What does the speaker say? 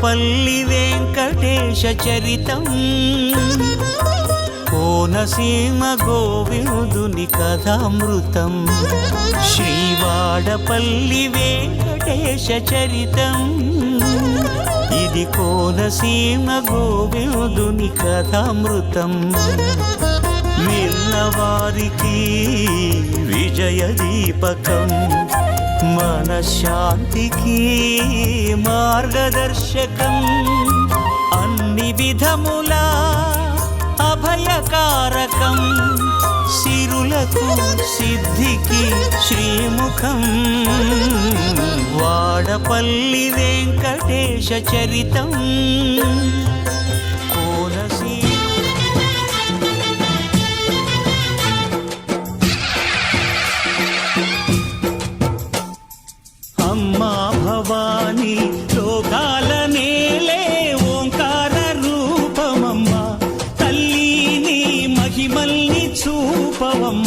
వాడపల్లి వెంకటేశ చరితం. కోనసీమ గోవిందుని కథామృతం. శ్రీవాడపల్లి వెంకటేశ చరితం. ఇది కోనసీమ గోవిందుని కథామృతం. విన్నవారికి విజయ దీపకం మనశ్శాంతికి మార్గదర్శకం. అన్ని విధముల అభయకారకం. సిరులకు సిద్ధికి శ్రీముఖం. వాడపల్లి వెంకటేశ చరితం. பவம்